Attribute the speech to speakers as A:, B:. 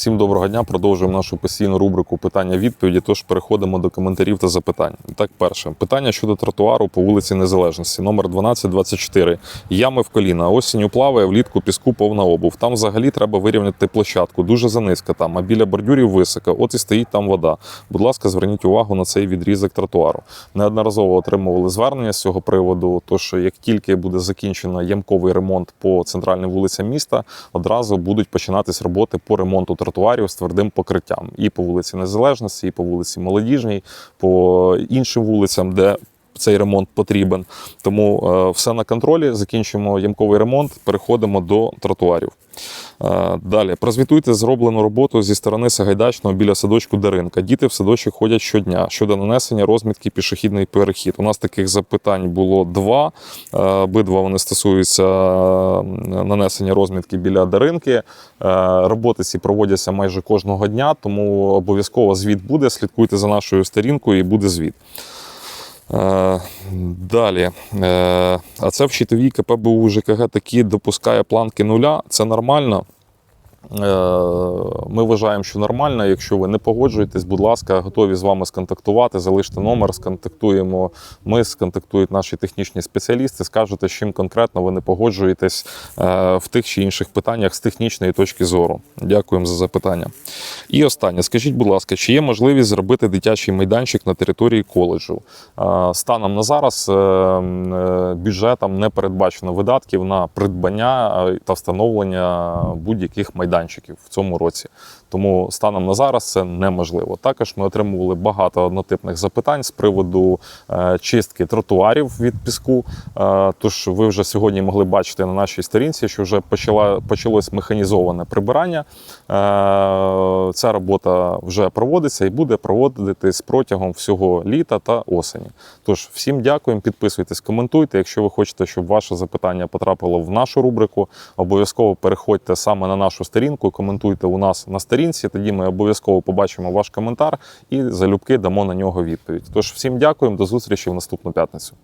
A: Всім доброго дня. Продовжуємо нашу постійну рубрику питання-відповіді. Тож переходимо до коментарів та запитань. Так, перше питання щодо тротуару по вулиці Незалежності, номер 1224. Ями в коліна. Осінню плаває, влітку піску повна обув. Там взагалі треба вирівняти площадку. Дуже занизька там, а біля бордюрів висока. От і стоїть там вода. Будь ласка, зверніть увагу на цей відрізок тротуару. Неодноразово отримували звернення з цього приводу. Тож, як тільки буде закінчено ямковий ремонт по центральним вулицям міста, одразу будуть починатись роботи по ремонту тротуарів з твердим покриттям. І по вулиці Незалежності, і по вулиці Молодіжній, по іншим вулицям, де цей ремонт потрібен. Тому е, все на контролі. Закінчимо ямковий ремонт, переходимо до тротуарів. Е, Далі прозвітуйте зроблену роботу зі сторони Сагайдачного біля садочку Даринка. Діти в садочок ходять щодня щодо нанесення розмітки пішохідний перехід. У нас таких запитань було два. Е, Обидва вони стосуються нанесення розмітки біля Даринки. Роботи ці проводяться майже кожного дня, тому обов'язково звіт буде. Слідкуйте за нашою сторінкою і буде звіт. Е, Далі. Е, А це в щитовій КПБУ ЖКГ такі допускає планки нуля. Це нормально. Е, Ми вважаємо, що нормально. Якщо ви не погоджуєтесь, будь ласка, готові з вами сконтактувати. Залиште номер, сконтактуємо. Ми сконтактують наші технічні спеціалісти. Скажете, з чим конкретно ви не погоджуєтесь е, в тих чи інших питаннях з технічної точки зору. Дякуємо за запитання. І останнє, скажіть, будь ласка, чи є можливість зробити дитячий майданчик на території коледжу? Е, Станом на зараз бюджетом не передбачено видатків на придбання та встановлення будь-яких майданчиків в цьому році. Тому станом на зараз це неможливо. Також ми отримували багато однотипних запитань з приводу е, чистки тротуарів від піску. Е, Тож ви вже сьогодні могли бачити на нашій сторінці, що вже почалось механізоване прибирання. Е, Ця робота вже проводиться і буде проводитись протягом всього літа та осені. Тож всім дякуємо, підписуйтесь, коментуйте. Якщо ви хочете, щоб ваше запитання потрапило в нашу рубрику, обов'язково переходьте саме на нашу сторінку, коментуйте у нас на сторінці. Тоді ми обов'язково побачимо ваш коментар і залюбки дамо на нього відповідь. Тож всім дякуємо, до зустрічі в наступну п'ятницю.